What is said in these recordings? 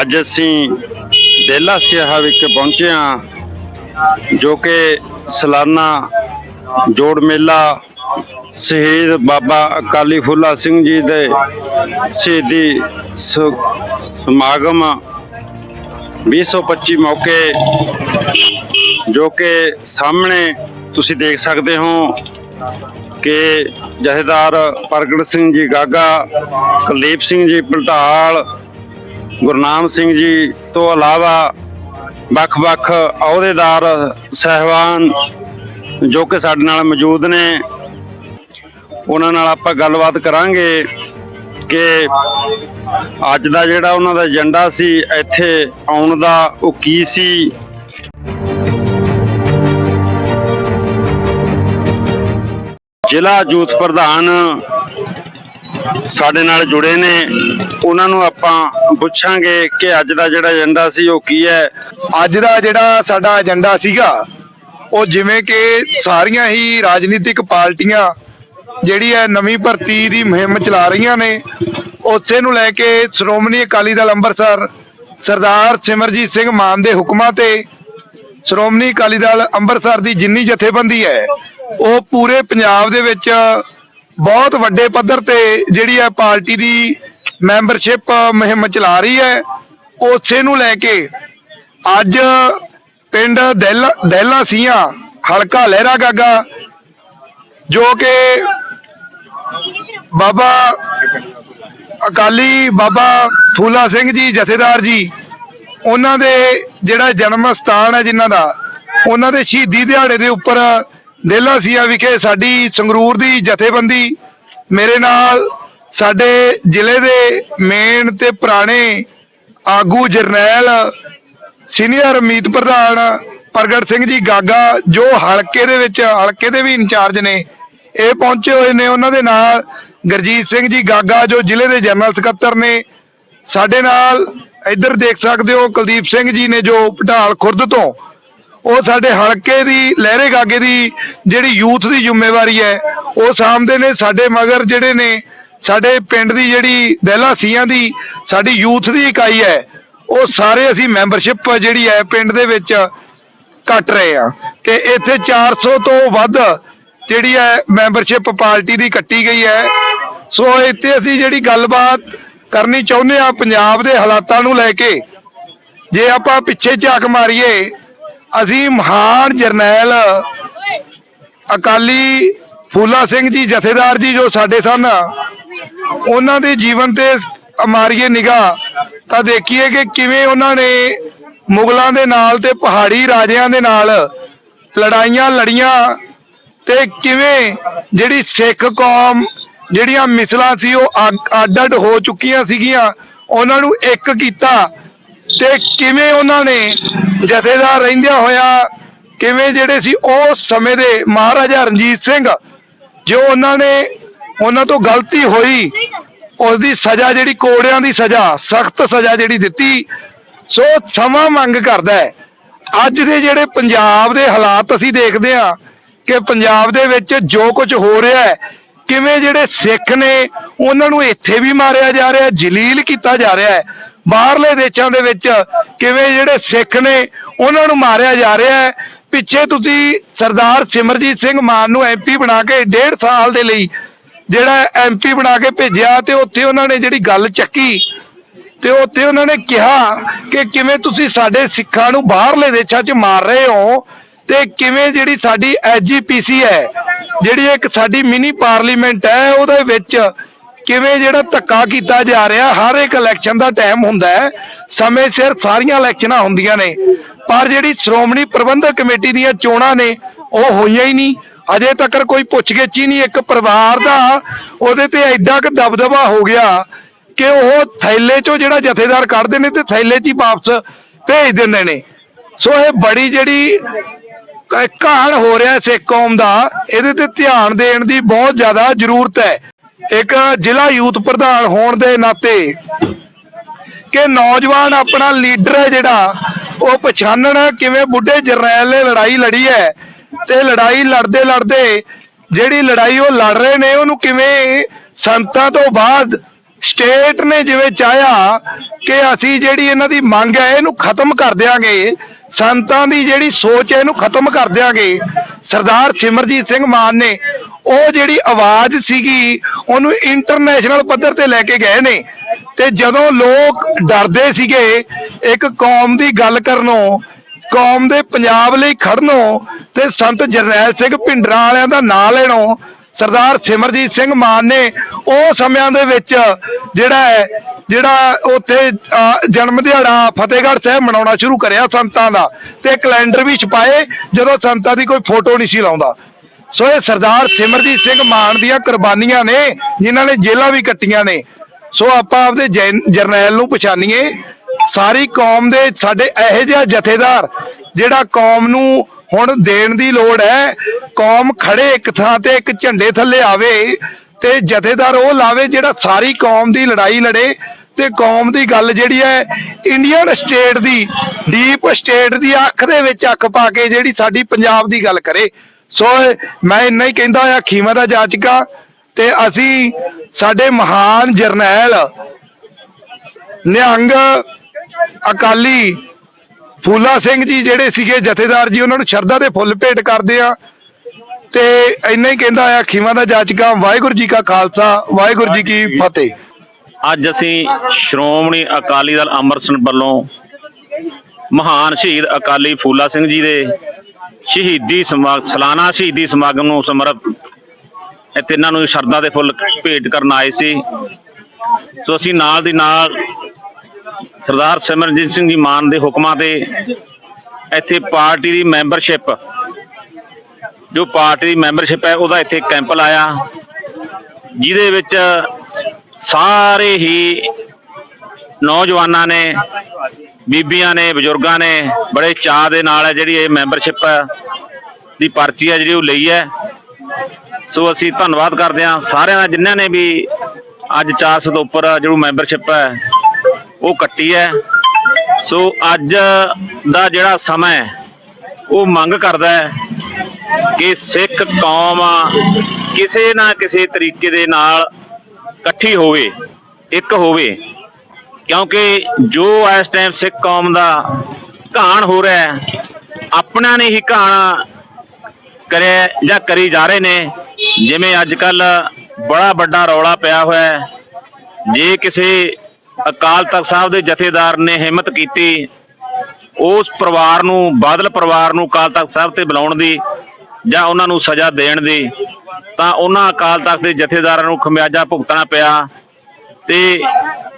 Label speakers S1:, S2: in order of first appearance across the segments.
S1: ਅੱਜ ਅਸੀਂ ਡੇਲਾ ਸਿਆਹ ਵਿਖੇ ਪਹੁੰਚੇ ਹਾਂ, ਜੋ ਕਿ ਸਲਾਨਾ ਜੋੜ ਮੇਲਾ ਸ਼ਹੀਦ ਬਾਬਾ ਅਕਾਲੀ ਫੂਲਾ ਸਿੰਘ ਜੀ ਦੇ ਸ਼ਹੀਦੀ ਸ- ਸਮਾਗਮ 225 ਮੌਕੇ, ਜੋ ਕਿ ਸਾਹਮਣੇ ਤੁਸੀਂ ਦੇਖ ਸਕਦੇ ਹੋ। ਕਿ ਜਥੇਦਾਰ ਪ੍ਰਗਟ ਸਿੰਘ ਜੀ, ਗਾਗਾ ਕੁਲਦੀਪ ਸਿੰਘ ਜੀ ਪਲਟਾਲ ਗੁਰਨਾਮ ਸਿੰਘ ਜੀ ਤੋਂ ਇਲਾਵਾ ਵੱਖ-ਵੱਖ ਅਹੁਦੇਦਾਰ, ਸਹਿਬਾਨ ਜੋ ਕਿ ਸਾਡੇ ਨਾਲ ਮੌਜੂਦ ਨੇ। ਉਹਨਾਂ ਨਾਲ ਆਪਾਂ ਗੱਲਬਾਤ ਕਰਾਂਗੇ ਕਿ ਅੱਜ ਦਾ ਜਿਹੜਾ ਉਹਨਾਂ ਦਾ ਏਜੰਡਾ ਸੀ, ਇੱਥੇ ਆਉਣ ਦਾ ਉਹ ਕੀ ਸੀ ਜ਼ਿਲ੍ਹਾ ਯੂਥ ਪ੍ਰਧਾਨ ਸਾਡੇ ਨਾਲ ਜੁੜੇ ਨੇ। ਉਹਨਾਂ ਨੂੰ ਆਪਾਂ ਪੁੱਛਾਂਗੇ ਕਿ ਅੱਜ ਦਾ ਜਿਹੜਾ ਏਜੰਡਾ ਸੀ, ਉਹ ਕੀ ਹੈ?
S2: ਅੱਜ ਦਾ ਜਿਹੜਾ ਸਾਡਾ ਏਜੰਡਾ ਸੀਗਾ, ਉਹ ਜਿਵੇਂ ਕਿ ਸਾਰੀਆਂ ਹੀ ਰਾਜਨੀਤਿਕ ਪਾਰਟੀਆਂ ਜਿਹੜੀ ਹੈ ਨਵੀਂ ਭਰਤੀ ਦੀ ਮੁਹਿੰਮ ਚਲਾ ਰਹੀਆਂ ਨੇ। ਉਸੇ ਨੂੰ ਲੈ ਕੇ ਸ਼੍ਰੋਮਣੀ ਅਕਾਲੀ ਦਲ ਅੰਮ੍ਰਿਤਸਰ ਸਰਦਾਰ ਸਿਮਰਜੀਤ ਸਿੰਘ ਮਾਨ ਦੇ ਹੁਕਮਾਂ ਤੇ ਸ਼੍ਰੋਮਣੀ ਅਕਾਲੀ ਦਲ ਅੰਮ੍ਰਿਤਸਰ ਦੀ ਜਿੰਨੀ ਜਥੇਬੰਦੀ ਹੈ ਉਹ ਪੂਰੇ ਪੰਜਾਬ ਦੇ ਵਿੱਚ ਬਹੁਤ ਵੱਡੇ ਪੱਧਰ ਤੇ ਜਿਹੜੀ ਹੈ ਪਾਰਟੀ ਦੀ ਮੈਂਬਰਸ਼ਿਪ ਮੁਹਿੰਮ ਚਲਾ ਰਹੀ ਹੈ। ਉਸੇ ਨੂੰ ਲੈ ਕੇ ਅੱਜ ਪਿੰਡ ਦਹਿਲਾ ਦਹਿਲਾ ਸੀਆਂ, ਹਲਕਾ ਲਹਿਰਾ ਗਾਗਾ, ਜੋ ਕਿ ਬਾਬਾ ਅਕਾਲੀ, ਬਾਬਾ ਫੂਲਾ ਸਿੰਘ ਜੀ, ਜਥੇਦਾਰ ਜੀ, ਉਹਨਾਂ ਦੇ ਜਿਹੜਾ ਜਨਮ ਸਥਾਨ ਹੈ ਜਿਨ੍ਹਾਂ ਦਾ, ਉਹਨਾਂ ਦੇ ਸ਼ਹੀਦੀ ਦਿਹਾੜੇ ਦੇ ਉੱਪਰ ਦਹਿਲਾ ਸੀਆਂ ਵਿਖੇ ਸਾਡੀ ਸੰਗਰੂਰ ਦੀ ਜਥੇਬੰਦੀ, ਮੇਰੇ ਨਾਲ ਸਾਡੇ ਜ਼ਿਲ੍ਹੇ ਦੇ ਮੇਨ ਤੇ ਪੁਰਾਣੇ ਆਗੂ ਜਰਨੈਲ ਸੀਨੀਅਰ ਮੀਤ ਪ੍ਰਧਾਨ ਪ੍ਰਗਟ ਸਿੰਘ ਜੀ ਗਾਗਾ, ਜੋ ਹਲਕੇ ਦੇ ਵਿੱਚ, ਹਲਕੇ ਦੇ ਵੀ ਇੰਚਾਰਜ ਨੇ, ਇਹ ਪਹੁੰਚੇ ਹੋਏ ਨੇ ਉਹਨਾਂ ਦੇ ਨਾਲ ਗੁਰਜੀਤ ਸਿੰਘ ਜੀ ਗਾਗਾ, ਜੋ ਜ਼ਿਲ੍ਹੇ ਦੇ ਜਨਰਲ ਸਕੱਤਰ ਨੇ। ਸਾਡੇ ਨਾਲ ਇੱਧਰ ਦੇਖ ਸਕਦੇ ਹੋ ਕੁਲਦੀਪ ਸਿੰਘ ਜੀ ਨੇ ਜੋ ਪਟਾਲ ਖੁਰਦ ਤੋਂ ਉਹ ਸਾਡੇ ਹਲਕੇ ਦੀ, ਲਹਿਰੇ ਗਾਗੇ ਦੀ ਜਿਹੜੀ ਯੂਥ ਦੀ ਜ਼ਿੰਮੇਵਾਰੀ ਹੈ, ਉਹ ਸਾਹਮਣੇ ਨੇ, ਸਾਡੇ ਮਗਰ ਜਿਹੜੇ ਨੇ, ਸਾਡੇ ਪਿੰਡ ਦੀ ਜਿਹੜੀ ਦਹਿਲਾ ਸੀਆਂ ਦੀ, ਸਾਡੀ ਯੂਥ ਦੀ ਇਕਾਈ ਹੈ, ਉਹ ਸਾਰੇ ਅਸੀਂ ਮੈਂਬਰਸ਼ਿਪ ਜਿਹੜੀ ਹੈ, ਪਿੰਡ ਦੇ ਵਿੱਚ ਕੱਟ ਰਹੇ ਆ ਤੇ ਇੱਥੇ 400 ਤੋਂ ਵੱਧ ਜਿਹੜੀ ਹੈ, ਮੈਂਬਰਸ਼ਿਪ ਪਾਰਟੀ ਦੀ ਕੱਟੀ ਗਈ ਹੈ। ਸੋ ਇੱਥੇ ਅਸੀਂ ਜਿਹੜੀ ਗੱਲਬਾਤ ਕਰਨੀ ਚਾਹੁੰਦੇ ਆ ਪੰਜਾਬ ਦੇ ਹਾਲਾਤਾਂ ਨੂੰ ਲੈ ਕੇ, ਜੇ ਆਪਾਂ ਪਿੱਛੇ ਝਾਕ ਮਾਰੀਏ ਅਸੀਂ ਮਹਾਨ ਜਰਨੈਲ ਅਕਾਲੀ ਫੂਲਾ ਸਿੰਘ ਜੀ ਜਥੇਦਾਰ ਜੀ ਜੋ ਸਾਡੇ ਸਨ, ਉਹਨਾਂ ਦੇ ਜੀਵਨ ਤੇ ਮਾਰੀਏ ਨਿਗਾਹ, ਤਾਂ ਦੇਖੀਏ ਕਿ ਕਿਵੇਂ ਉਹਨਾਂ ਨੇ ਮੁਗਲਾਂ ਦੇ ਨਾਲ ਤੇ ਪਹਾੜੀ ਰਾਜਿਆਂ ਦੇ ਨਾਲ ਲੜਾਈਆਂ ਲੜੀਆਂ ਤੇ ਕਿਵੇਂ ਜਿਹੜੀ ਸਿੱਖ ਕੌਮ ਜਿਹੜੀਆਂ ਮਿਸਲਾਂ ਸੀ ਉਹ ਅੱਡ- ਅੱਡ ਹੋ ਚੁੱਕੀਆਂ ਸੀਗੀਆਂ, ਉਹਨਾਂ ਨੂੰ ਇੱਕ ਕੀਤਾ। ਤੇ ਕਿਵੇਂ ਉਹਨਾਂ ਨੇ ਜਥੇਦਾਰ ਰਹਿੰਦਿਆਂ ਹੋਇਆ ਕਿਵੇਂ ਜਿਹੜੇ ਸੀ ਉਸ ਸਮੇਂ ਦੇ ਮਹਾਰਾਜਾ ਰਣਜੀਤ ਸਿੰਘ, ਜੋ ਉਹਨਾਂ ਨੇ ਉਹਨਾਂ ਤੋਂ ਗਲਤੀ ਹੋਈ ਉਹਦੀ ਸਜ਼ਾ ਜਿਹੜੀ ਕੋੜਿਆਂ ਦੀ ਸਜ਼ਾ, ਸਖਤ ਸਜ਼ਾ ਜਿਹੜੀ ਦਿੱਤੀ, ਸੋ ਸਮਾਂ ਮੰਗ ਕਰਦਾ ਹੈ। ਅੱਜ ਦੇ ਜਿਹੜੇ ਪੰਜਾਬ ਦੇ ਹਾਲਾਤ ਅਸੀਂ ਦੇਖਦੇ ਹਾਂ ਕਿ ਪੰਜਾਬ ਦੇ ਵਿੱਚ ਜੋ ਕੁਝ ਹੋ ਰਿਹਾ ਹੈ, ਕਿਵੇਂ ਜਿਹੜੇ ਸਿੱਖ ਨੇ, ਉਹਨਾਂ ਨੂੰ ਇੱਥੇ ਵੀ ਮਾਰਿਆ ਜਾ ਰਿਹਾ, ਜਲੀਲ ਕੀਤਾ ਜਾ ਰਿਹਾ ਹੈ। ਬਾਹਰਲੇ ਦੇਸ਼ਾਂ ਦੇ ਵਿੱਚ ਕਿਵੇਂ ਜਿਹੜੇ ਸਿੱਖ ਨੇ, ਉਹਨਾਂ ਨੂੰ ਮਾਰਿਆ ਜਾ ਰਿਹਾ ਹੈ। ਪਿੱਛੇ ਤੁਸੀਂ ਸਰਦਾਰ ਸਿਮਰਜੀਤ ਸਿੰਘ ਮਾਨ ਨੂੰ ਐਮਪੀ ਬਣਾ ਕੇ ਡੇਢ ਸਾਲ ਦੇ ਲਈ ਜਿਹੜਾ ਐਮਪੀ ਬਣਾ ਕੇ ਭੇਜਿਆ ਤੇ ਉੱਥੇ ਉਹਨਾਂ ਨੇ ਜਿਹੜੀ ਗੱਲ ਚੱਕੀ ਤੇ ਉੱਥੇ ਉਹਨਾਂ ਨੇ ਕਿਹਾ ਕਿ ਕਿਵੇਂ ਤੁਸੀਂ ਸਾਡੇ ਸਿੱਖਾਂ ਨੂੰ ਬਾਹਰਲੇ ਦੇਸ਼ਾਂ 'ਚ ਮਾਰ ਰਹੇ ਹੋ ਤੇ ਕਿਵੇਂ ਜਿਹੜੀ ਸਾਡੀ ਐਜੀਪੀਸੀ ਹੈ, ਜਿਹੜੀ ਇੱਕ ਸਾਡੀ ਮਿਨੀ ਪਾਰਲੀਮੈਂਟ ਹੈ, ਉਹਦੇ ਵਿੱਚ ਕਿਵੇਂ ਜਿਹੜਾ ਧੱਕਾ ਕੀਤਾ ਜਾ ਰਿਹਾ, ਹਰ ਇੱਕ ਇਲੈਕਸ਼ਨ ਦਾ ਟਾਈਮ ਹੁੰਦਾ ਹੈ, ਸਮੇਂ ਸਿਰ ਸਾਰੀਆਂ ਇਲੈਕਸ਼ਨਾਂ ਹੁੰਦੀਆਂ ਨੇ। ਪਰ ਜਿਹੜੀ ਸ਼੍ਰੋਮਣੀ ਪ੍ਰਬੰਧਕ ਕਮੇਟੀ ਦੀਆਂ ਚੋਣਾਂ ਨੇ, ਉਹ ਹੋਈਆਂ ਹੀ ਨਹੀਂ। ਅਜੇ ਤੱਕ ਕੋਈ ਪੁੱਛਗਿੱਛ ਹੀ ਨਹੀਂ, ਇੱਕ ਪਰਿਵਾਰ ਦਾ, ਉਹਦੇ ਤੇ ਐਡਾ ਕੁ ਦਬਦਬਾ ਹੋ ਗਿਆ ਕਿ ਉਹ ਥੈਲੇ ਚੋਂ ਜਿਹੜਾ ਜਥੇਦਾਰ ਕੱਢਦੇ ਨੇ, ਤੇ ਥੈਲੇ 'ਚ ਹੀ ਵਾਪਸ ਭੇਜ ਦਿੰਦੇ ਨੇ। ਸੋ ਇਹ ਬੜੀ ਜਿਹੜੀ ਕ- ਹੋ ਰਿਹਾ ਸਿੱਖ ਕੌਮ ਦਾ, ਇਹਦੇ ਤੇ ਧਿਆਨ ਦੇਣ ਦੀ ਬਹੁਤ ਜ਼ਿਆਦਾ ਜ਼ਰੂਰਤ ਹੈ। ਇੱਕ ਜ਼ਿਲ੍ਹਾ ਯੂਥ ਪ੍ਰਧਾਨ ਹੋਣ ਦੇ ਨਾਤੇ ਕਿ ਨੌਜਵਾਨ ਆਪਣਾ ਲੀਡਰ ਹੈ ਜਿਹੜਾ, ਉਹ ਪਛਾਣਨ ਕਿਵੇਂ ਬੁੱਢੇ ਜਰਨੈਲ ਨੇ ਲੜਾਈ ਲੜੀ ਹੈ ਤੇ ਲੜਾਈ ਲੜਦੇ ਲੜਦੇ ਜਿਹੜੀ ਲੜਾਈ ਉਹ ਲੜ ਰਹੇ ਨੇ, ਉਹਨੂੰ ਕਿਵੇਂ ਸੰਤਾਂ ਤੋਂ ਬਾਅਦ ਸਟੇਟ ਨੇ ਜਿਵੇਂ ਚਾਹਿਆ ਕਿ ਅਸੀਂ ਜਿਹੜੀ ਇਹਨਾਂ ਦੀ ਮੰਗ ਹੈ ਇਹਨੂੰ ਖਤਮ ਕਰ ਦਿਆਂਗੇ, ਸੰਤਾਂ ਦੀ ਜਿਹੜੀ ਸੋਚ ਹੈ ਇਹਨੂੰ ਖਤਮ ਕਰ ਦਿਆਂਗੇ। ਸਰਦਾਰ ਸਿਮਰਜੀਤ ਸਿੰਘ ਮਾਨ ਨੇ ਉਹ ਜਿਹੜੀ ਆਵਾਜ਼ ਸੀਗੀ ਉਹਨੂੰ ਇੰਟਰਨੈਸ਼ਨਲ ਪੱਧਰ ਤੇ ਲੈ ਕੇ ਗਏ ਨੇ। ਤੇ ਜਦੋਂ ਲੋਕ ਡਰਦੇ ਸੀਗੇ ਇੱਕ ਕੌਮ ਦੀ ਗੱਲ ਕਰਨੋਂ ਕੌਮ ਦੇ ਪੰਜਾਬ ਲਈ ਖੜਨੋਂ ਤੇ ਸੰਤ ਜਰਨੈਲ ਸਿੰਘ ਭਿੰਡਰਾਂ ਵਾਲਿਆਂ ਦਾ ਨਾਂ ਲੈਣੋਂ ਸਰਦਾਰ ਸਿਮਰਜੀਤ ਸਿੰਘ ਮਾਨ ਨੇ ਉਹ ਸਮਿਆਂ ਦੇ ਵਿੱਚ ਜਿਹੜਾ ਹੈ ਜਿਹੜਾ ਉੱਥੇ ਅਹ, ਜਨਮ ਦਿਹਾੜਾ ਫਤਿਹਗੜ੍ਹ ਸਾਹਿਬ ਮਨਾਉਣਾ ਸ਼ੁਰੂ ਕਰਿਆ ਸੰਤਾਂ ਦਾ ਤੇ ਕੈਲੰਡਰ ਵੀ ਛਪਾਏ ਜਦੋਂ ਸੰਤਾਂ ਦੀ ਕੋਈ ਫੋਟੋ ਨਹੀਂ ਸੀ ਲਾਉਂਦਾ। ਸੋ ਇਹ ਸਰਦਾਰ ਸਿਮਰਜੀਤ ਸਿੰਘ ਮਾਨ ਦੀਆਂ ਕੁਰਬਾਨੀਆਂ ਨੇ, ਜਿਨ੍ਹਾਂ ਨੇ ਜੇਲ੍ਹਾਂ ਵੀ ਕੱਟੀਆਂ ਨੇ। ਸੋ ਆਪਾਂ ਆਪਦੇ ਜਰਨੈਲ ਨੂੰ ਪਛਾਣੀਏ। ਸਾਰੀ ਕੌਮ ਦੇ ਸਾਡੇ ਇਹੋ ਜਿਹਾ ਜਥੇਦਾਰ, ਜਿਹੜਾ ਕੌਮ ਨੂੰ ਹੁਣ ਦੇਣ ਦੀ ਲੋੜ ਹੈ, ਕੌਮ ਖੜੇ ਇੱਕ ਥਾਂ ਤੇ, ਇੱਕ ਝੰਡੇ ਥੱਲੇ ਆਵੇ ਤੇ ਜਥੇਦਾਰ ਉਹ ਲਾਵੇ ਜਿਹੜਾ ਸਾਰੀ ਕੌਮ ਦੀ ਲੜਾਈ ਲੜੇ ਤੇ ਕੌਮ ਦੀ ਗੱਲ ਜਿਹੜੀ ਹੈ, ਇੰਡੀਅਨ ਸਟੇਟ ਦੀ, ਡੀਪ ਸਟੇਟ ਦੀ ਅੱਖ ਦੇ ਵਿੱਚ ਅੱਖ ਪਾ ਕੇ ਜਿਹੜੀ ਸਾਡੀ ਪੰਜਾਬ ਦੀ ਗੱਲ ਕਰੇ। ਸੋ ਮੈਂ ਇੰਨਾ ਹੀ ਕਹਿੰਦਾ ਆ ਖੀਮਾ ਦਾ ਜਾਚਕਾ ਤੇ ਅਸੀਂ ਸਾਡੇ ਮਹਾਨ ਜਰਨੈਲ ਨਿਹੰਗ ਅਕਾਲੀ ਫੂਲਾ ਸਿੰਘ ਜੀ ਜਿਹੜੇ ਸੀਗੇ ਜਥੇਦਾਰ ਜੀ ਉਹਨਾਂ ਨੂੰ ਸ਼ਰਧਾ ਦੇ ਫੁੱਲ ਭੇਟ ਕਰਦੇ ਆ ਤੇ ਇੰਨਾ ਹੀ ਕਹਿੰਦਾ ਆ ਖੀਮਾ ਦਾ ਜਾਚਕਾ। ਵਾਹਿਗੁਰੂ ਜੀ ਕਾ ਖਾਲਸਾ ਵਾਹਿਗੁਰੂ ਜੀ ਕੀ ਫਤਿਹ।
S3: ਅੱਜ ਅਸੀਂ ਸ਼੍ਰੋਮਣੀ ਅਕਾਲੀ ਦਲ ਅੰਮ੍ਰਿਤਸਰ ਵੱਲੋਂ ਮਹਾਨ ਸ਼ਹੀਦ ਅਕਾਲੀ ਫੂਲਾ ਸਿੰਘ ਜੀ ਦੇ ਸ਼ਹੀਦੀ ਸਮਾਗਮ ਸਾਲਾਨਾ ਸ਼ਹੀਦੀ ਸਮਾਗਮ ਨੂੰ ਸਮਰਪ ਇੱਥੇ ਇਹਨਾਂ ਨੂੰ ਸ਼ਰਧਾ ਦੇ ਫੁੱਲ ਭੇਟ ਕਰਨ ਆਏ ਸੀ। ਸੋ ਅਸੀਂ ਨਾਲ ਦੀ ਨਾਲ ਸਰਦਾਰ ਸਿਮਰਜੀਤ ਸਿੰਘ ਜੀ ਮਾਨ ਦੇ ਹੁਕਮਾਂ ਤੇ ਇੱਥੇ ਪਾਰਟੀ ਦੀ ਮੈਂਬਰਸ਼ਿਪ, ਜੋ ਪਾਰਟੀ ਦੀ ਮੈਂਬਰਸ਼ਿਪ ਹੈ, ਉਹਦਾ ਇੱਥੇ ਕੈਂਪ ਲਾਇਆ। ਜਿਹਦੇ ਵਿੱਚ ਸਾਰੇ ਹੀ ਨੌਜਵਾਨਾਂ ਨੇ ਬੀਬੀਆਂ ਨੇ, ਬਜ਼ੁਰਗਾਂ ਨੇ, ਬੜੇ ਚਾਅ ਦੇ ਨਾਲ ਹੈ ਜਿਹੜੀ ਇਹ ਮੈਂਬਰਸ਼ਿਪ ਦੀ ਪਰਚੀ ਹੈ ਜਿਹੜੀ ਉਹ ਲਈ ਹੈ। ਸੋ ਅਸੀਂ ਧੰਨਵਾਦ ਕਰਦੇ ਹਾਂ ਸਾਰਿਆਂ ਦਾ, ਜਿਨ੍ਹਾਂ ਨੇ ਵੀ ਅੱਜ 400 ਤੋਂ ਉੱਪਰ ਜਿਹੜੀ ਮੈਂਬਰਸ਼ਿਪ ਹੈ, ਉਹ ਕੱਟੀ ਹੈ। ਸੋ ਅੱਜ ਦਾ ਜਿਹੜਾ ਸਮਾਂ ਹੈ, ਉਹ ਮੰਗ ਕਰਦਾ ਹੈ ਕਿ ਸਿੱਖ ਕੌਮ ਕਿਸੇ ਨਾ ਕਿਸੇ ਤਰੀਕੇ ਦੇ ਨਾਲ ਇਕੱਠੀ ਹੋਵੇ, ਇੱਕ ਹੋਵੇ। ਕਿਉਂਕਿ ਜੋ ਇਸ ਟਾਈਮ ਸਿੱਖ ਕੌਮ ਦਾ ਘਾਣ ਹੋ ਰਿਹਾ ਹੈ ਆਪਣਿਆਂ ਨੇ ਹੀ ਘਾਣ ਕਰਿਆ ਜਾਂ ਕਰੀ ਜਾ ਰਹੇ ਨੇ, ਜਿਵੇਂ ਅੱਜ ਕੱਲ ਬੜਾ ਵੱਡਾ ਰੌਲਾ ਪਿਆ ਹੋਇਆ ਹੈ। ਜੇ ਕਿਸੇ ਅਕਾਲ ਤਖਤ ਸਾਹਿਬ ਦੇ ਜਥੇਦਾਰ ਨੇ ਹਿੰਮਤ ਕੀਤੀ, ਉਸ ਪਰਿਵਾਰ ਨੂੰ, ਬਾਦਲ ਪਰਿਵਾਰ ਨੂੰ ਅਕਾਲ ਤਖਤ ਸਾਹਿਬ ਤੇ ਬੁਲਾਉਣ ਦੀ ਜਾਂ ਉਹਨਾਂ ਨੂੰ ਸਜ਼ਾ ਦੇਣ ਦੀ, ਤਾਂ ਉਹਨਾਂ ਅਕਾਲ ਤਖਤ ਦੇ ਜਥੇਦਾਰਾਂ ਨੂੰ ਖਮਿਆਜਾ ਭੁਗਤਣਾ ਪਿਆ ਤੇ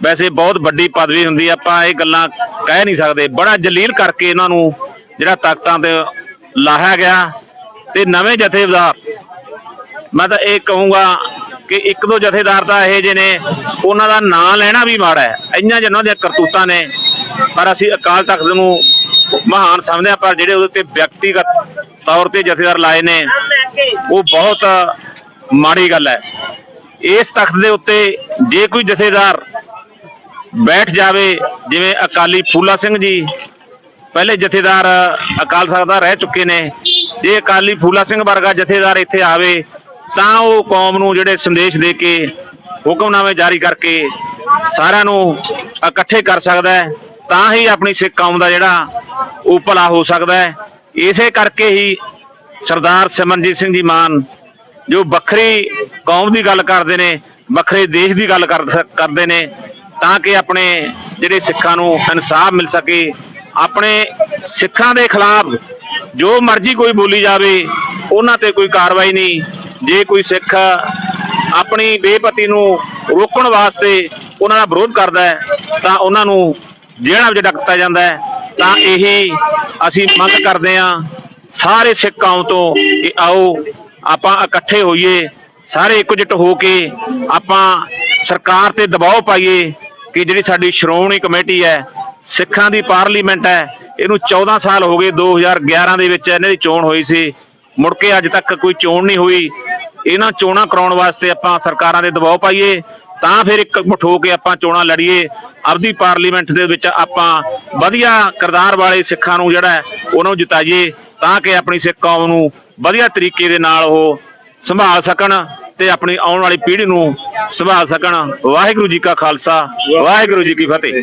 S3: ਵੈਸੇ ਬਹੁਤ ਵੱਡੀ ਪਦਵੀ ਹੁੰਦੀ ਆ, ਆਪਾਂ ਇਹ ਗੱਲਾਂ ਕਹਿ ਨਹੀਂ ਸਕਦੇ। ਬੜਾ ਜਲੀਲ ਕਰਕੇ ਇਹਨਾਂ ਨੂੰ ਜਿਹੜਾ ਤਾਕਤਾਂ ਤੇ ਲਾਹਿਆ ਗਿਆ ਤੇ ਨਵੇਂ ਜਥੇਦਾਰ ਮੈਂ ਤਾਂ ਇਹ ਕਹੂੰਗਾ ਕਿ ਇੱਕ ਦੋ ਜਥੇਦਾਰ ਤਾਂ ਇਹ ਜਿਹੇ ਨੇ ਉਹਨਾਂ ਦਾ ਨਾਂ ਲੈਣਾ ਵੀ ਮਾੜਾ ਹੈ। ਇੰਨੀਆਂ ਜਿਹਨਾਂ ਦੀਆਂ ਕਰਤੂਤਾਂ ਨੇ ਪਰ ਅਸੀਂ ਅਕਾਲ ਤਖਤ ਨੂੰ ਮਹਾਨ ਸਮਝਦੇ ਹਾਂ ਪਰ ਜਿਹੜੇ ਉਹਦੇ ਤੇ ਵਿਅਕਤੀਗਤ ਤੌਰ ਤੇ ਜਥੇਦਾਰ ਲਾਏ ਨੇ ਉਹ ਬਹੁਤ ਮਾੜੀ ਗੱਲ ਹੈ। ਇਸ ਤਖਤ ਦੇ ਉੱਤੇ ਜੇ ਕੋਈ ਜਥੇਦਾਰ ਬੈਠ ਜਾਵੇ, ਜਿਵੇਂ ਅਕਾਲੀ ਫੂਲਾ ਸਿੰਘ ਜੀ, ਪਹਿਲੇ ਜਥੇਦਾਰ ਅਕਾਲ ਤਖਤ ਦਾ ਰਹਿ ਚੁੱਕੇ ਨੇ, ਜੇ ਅਕਾਲੀ ਫੂਲਾ ਸਿੰਘ ਵਰਗਾ ਜਥੇਦਾਰ ਇੱਥੇ ਆਵੇ, ਤਾਂ ਉਹ ਕੌਮ ਨੂੰ ਜਿਹੜੇ ਸੰਦੇਸ਼ ਦੇ ਕੇ, ਹੁਕਮਨਾਮੇ ਜਾਰੀ ਕਰਕੇ ਸਾਰਿਆਂ ਨੂੰ ਇਕੱਠੇ ਕਰ ਸਕਦਾ ਹੈ, ਤਾਂ ਹੀ ਆਪਣੀ ਸਿੱਖ ਕੌਮ ਦਾ ਜਿਹੜਾ ਉਹ ਭਲਾ ਹੋ ਸਕਦਾ ਹੈ। ਇਸੇ ਕਰਕੇ ਹੀ ਸਰਦਾਰ ਸਿਮਰਨਜੀਤ ਸਿੰਘ ਜੀ ਮਾਨ, ਜੋ ਵੱਖਰੀ ਕੌਮ ਦੀ ਗੱਲ ਕਰਦੇ ਨੇ, ਵੱਖਰੇ ਦੇਸ਼ ਦੀ ਗੱਲ ਕਰਦੇ ਨੇ ਤਾਂ ਕਿ ਆਪਣੇ ਜਿਹੜੇ ਸਿੱਖਾਂ ਨੂੰ ਇਨਸਾਫ ਮਿਲ ਸਕੇ, ਆਪਣੇ ਸਿੱਖਾਂ ਦੇ ਖਿਲਾਫ ਜੋ ਮਰਜ਼ੀ ਕੋਈ ਬੋਲੀ ਜਾਵੇ, ਉਹਨਾਂ ਤੇ ਕੋਈ ਕਾਰਵਾਈ ਨਹੀਂ। ਜੇ ਕੋਈ ਸਿੱਖ ਆਪਣੀ ਬੇਪਤੀ ਨੂੰ ਰੋਕਣ ਵਾਸਤੇ ਉਹਨਾਂ ਦਾ ਵਿਰੋਧ ਕਰਦਾ ਹੈ, ਤਾਂ ਉਹਨਾਂ ਨੂੰ ਜਿਹੜਾ ਵਿੱਚ ਡੱਕਤਾ ਜਾਂਦਾ ਹੈ। ਤਾਂ ਇਹੀ ਅਸੀਂ ਮੰਗ ਕਰਦੇ ਹਾਂ ਸਾਰੇ ਸਿੱਖ ਕੌਮ ਤੋਂ ਕਿ ਆਓ, ਆਪਾਂ ਇਕੱਠੇ ਹੋਈਏ, ਸਾਰੇ ਇਕਜੁੱਟ ਹੋ ਕੇ ਆਪਾਂ ਸਰਕਾਰ ਤੇ ਦਬਾਅ ਪਾਈਏ ਕਿ ਜਿਹੜੀ ਸਾਡੀ ਸ਼੍ਰੋਮਣੀ ਕਮੇਟੀ ਹੈ, ਸਿੱਖਾਂ ਦੀ ਪਾਰਲੀਮੈਂਟ ਹੈ, ਇਹਨੂੰ 14 ਸਾਲ ਹੋ ਗਏ 2011 ਦੇ ਵਿੱਚ ਇਹਨਾਂ ਦੀ ਚੋਣ ਹੋਈ ਸੀ। ਮੁੜ ਕੇ ਅੱਜ ਤੱਕ ਕੋਈ ਚੋਣ ਨਹੀਂ ਹੋਈ। ਇਹਨਾਂ ਚੋਣਾਂ ਕਰਾਉਣ ਵਾਸਤੇ ਆਪਾਂ ਸਰਕਾਰਾਂ ਦੇ ਦਬਾਅ ਪਾਈਏ, ਤਾਂ ਫਿਰ ਇੱਕ ਮੁੱਠ ਹੋ ਕੇ ਆਪਾਂ ਚੋਣਾਂ ਲੜੀਏ। ਆਪਦੀ ਪਾਰਲੀਮੈਂਟ ਦੇ ਵਿੱਚ ਆਪਾਂ ਵਧੀਆ ਕਿਰਦਾਰ ਵਾਲੇ ਸਿੱਖਾਂ ਨੂੰ ਜਿਹੜਾ ਹੈ, ਉਹਨਾਂ ਨੂੰ ਜਿਤਾਈਏ, ਤਾਂ ਕਿ ਆਪਣੀ ਸਿੱਖ ਕੌਮ ਨੂੰ ਵਧੀਆ ਤਰੀਕੇ ਦੇ ਨਾਲ ਉਹ ਸੰਭਾਲ ਸਕਣ। ਤੇ ਆਪਣੀ ਆਉਣ ਵਾਲੀ ਪੀੜ੍ਹੀ ਨੂੰ ਸੰਭਾਲ ਸਕਣ। ਵਾਹਿਗੁਰੂ ਜੀ ਕਾ ਖਾਲਸਾ, ਵਾਹਿਗੁਰੂ ਜੀ ਕੀ ਫਤਿਹ।